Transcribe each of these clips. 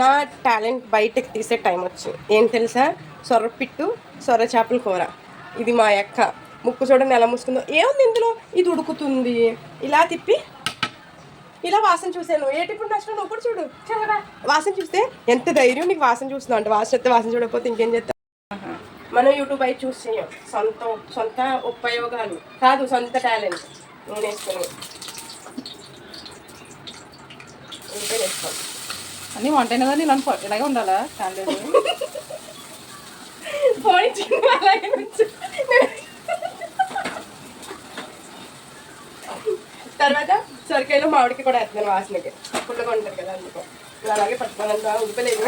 నా టాలెంట్ బయటకు తీసే టైం వచ్చింది ఏం తెలుసా? సొర్రపిట్టు సొర్ర చేపల కూర. ఇది మా అక్క. ముక్కు చూడండి ఎలా మూసుకుందో ఏముంది ఇందులో? ఇది ఉడుకుతుంది. ఇలా తిప్పి ఇలా వాసన చూసాను. ఏ టిప్పుడు నచ్చిన నువ్వు కూడా చూడు. వాసన చూస్తే ఎంత ధైర్యం నీకు వాసన చూస్తున్నావు అంటే వాసన వస్తే వాసన చూడకపోతే ఇంకేం చేస్తా మనం యూట్యూబ్ అయితే చూసి చేయం సొంత సొంత ఉపయోగాలు. కాదు సొంత టాలెంట్. నేను వేసుకుని వేసుకోవాలి అన్నీ వంట కానీ ఇలా ఇలాగే ఉండాలా? ఉంచు. తర్వాత సొరకాయలు మామిడికి కూడా వేస్తున్నాను వాసనకి. పుల్లగా ఉంటుంది కదా అందుకో. ఇలా అలాగే పట్టుకోవాలంట ఉడిపోలేదు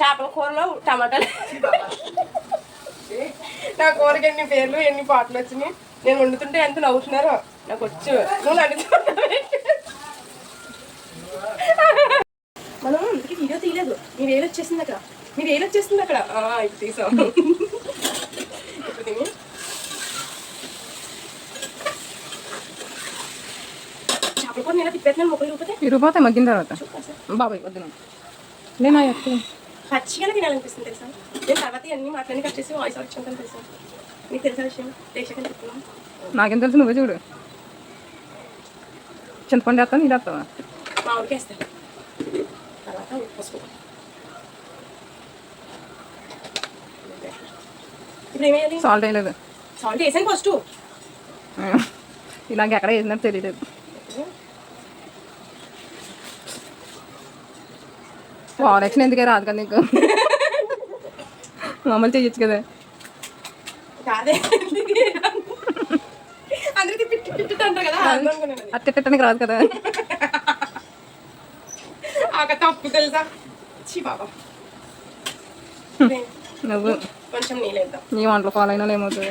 చేపల కూరలో టమాటాలు. నా కూరకి ఎన్ని పేర్లు ఎన్ని పాటలు వచ్చినాయి. నేను వండుతుంటే ఎంత నవ్వుతున్నారో? నాకు వచ్చు. నువ్వు నడుచుకుంటావు మనం అందుకే వీడియో తీయలేదు. మీ వేలు వచ్చేసింది అక్కడ. మీ వేలు వచ్చేసింది అక్కడ. ఆ, ఇప్పుడు తీసాం. ఇప్పుడు తిని. చేపల కూర నేను తిప్పేస్తున్నాను మొక్కలు మగ్గిన తర్వాత. బాబాయ్ వద్దు ఎత్తు పచ్చిగా తినాలనిపిస్తుంది తెలుసా? నేను తర్వాత అన్ని మాట్లాడి కట్ చేసి వాయిస్ వచ్చాను తెలుసా? నీకు తెలిసిన విషయం? ప్రేక్షకులు చెప్తున్నాను నాకేం తెలుసు నువ్వే చూడు. చింతపండు వేస్తాను నీళ్ళు వేస్తావా? మా ఊరికి వేస్తాను. తర్వాత ఉప్పు పసుపు. ఇప్పుడు ఏమేయాలి సాల్ట్ వేయలేదు సాల్ట్ వేసాను ఫస్ట్. ఇలాగ ఎక్కడ వేసినట్టు తెలియలేదు. వారెక్షన్ ఎందుకే రాదు కదా నీకు? మామూలు చేయొచ్చు కదా. కాదే. అందరికి పిట్టి పిట్టి అంటారు కదా. అట్ట తిట్టడానికి రాదు కదా. ఆక తప్పు తెలుసా? చి బాబా. నువ్వు. కొంచెం నీళ్ళేద్దాం నీ వంటలు ఫాలో అయినా ఏమవుతుంది.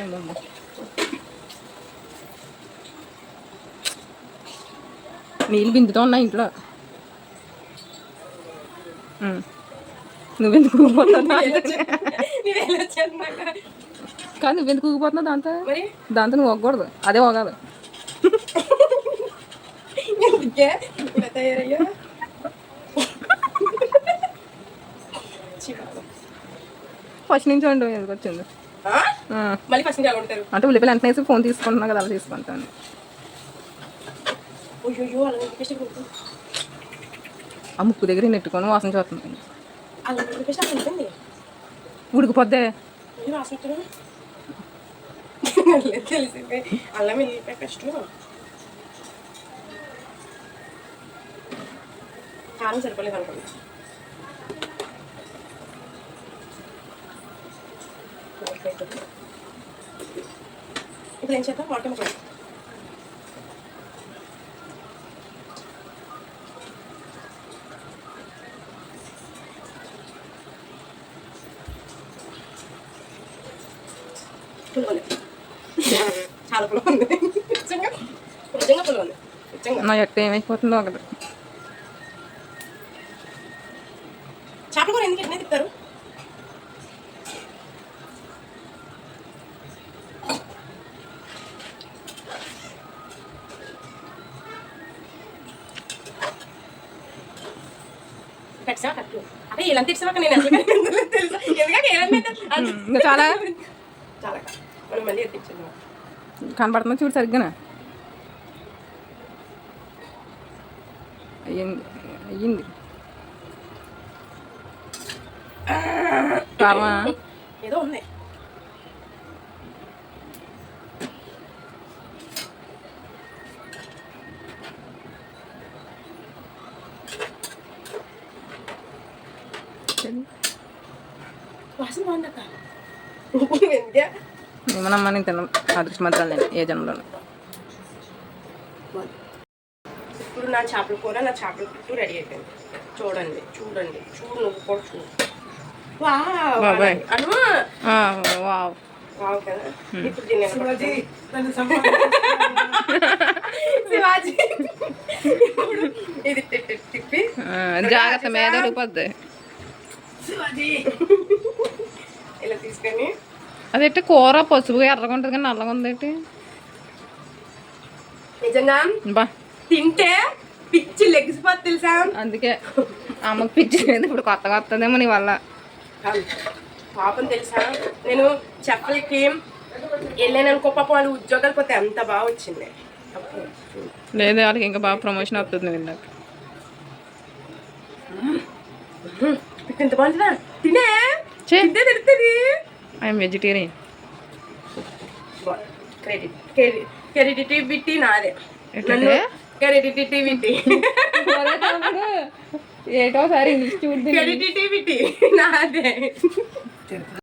నీళ్ళు బిందుతో ఉన్నాయి ఇంట్లో. నువ్వెందుకు ఊగిపోతున్నావు కాదు నువ్వెందుకు ఊగిపోతున్నావు దాంతో? దాంతో నువ్వు ఒగ్గకూడదు అదే ఒగాలి ఫస్ట్ నుంచి ఉండు ఎందుకు వచ్చింది. మళ్ళీ ఫస్ట్ నుంచి ఉంటారు. అంటే ఉల్లిపాయలు వెంటనే వేసి ఫోన్ తీసుకుంటున్నా కదా అలా తీసుకుంటాను. ఆ ముక్కు దగ్గర నెట్టుకొని వాసన చూస్తుంది ఉడికిపోద్దే. మళ్ళీ తెలిసింది. అల్లం వెళ్ళిపోయి పేస్ట్ కారం సరిపోలేదు అనుకోండి ఇప్పుడు ఏం చేద్దాం? వాటర్ ముక్కలు. పులుగు చాలా ఉంది నిజంగా నిజంగా పులుగు ఉంది నిజంగా నా ఎట్ట ఏమైపోతుందో ఒకటి. చేపల కూర ఎందుకు ఎట్లా తిప్పుతారు? పెట్టా కట్టు అదే ఇలా తెచ్చాక నేను ఎందుకంటే చాలా? చాలా మనం మళ్ళీ ఎత్తిచ్చింది కనపడుతుంది చూడు సరిగ్గా అయ్యింది అయ్యింది కావా ఏదో ఉంది వాసన బాగుందక్క ఎందుకే ఏమనమ్మా నేను తిన్నాం అదృష్టమంత్రాలు నేను ఏ జన్మలో ఇప్పుడు నా చేపల కూర నా చేపల పుట్టు రెడీ అయిపోయింది. చూడండి చూడండి. చూడు నువ్వు కూడా చూడు. వావ్ బాబాయ్. వావ్. వావ్ కదా? ఇప్పుడు దీన్ని శివాజీ శివాజీ. ఇప్పుడు ఇది టి- టి- తిప్పి. జాగ్రత్త మీద శివాజీ. ఇలా తీసుకొని అది ఎట్టి కూర పసుపు ఎర్రగా ఉంటుంది కానీ నల్లగా ఉంది ఏంటి? నిజంగా? బా. తింటే పిచ్చి లెగ్సిపోతుంది తెలుసా? అందుకే అమ్మకి పిచ్చి లేదు. ఇప్పుడు కొత్తగా వస్తుందేమో నీ వల్ల. పాపం తెలుసా? నేను చెప్పలకి వెళ్ళాను అనుకో పాపం వాళ్ళు ఉద్యోగాలు పోతే అంత బాగా వచ్చింది. లేదు వాళ్ళకి ఇంకా బాగా ప్రమోషన్ అవుతుంది విన్నాక ఇంత బాగుంటుందా? తినే? చే. తింటే తెలుస్తుంది ఐఎమ్ వెజిటేరియన్ క్రెడిట్ క్రెడిటివిటీ నాదే? క్రెడిటివిటీ ఏటో సారి ఇంగ్లీష్ చూడు క్రెడిటివిటీ నాదే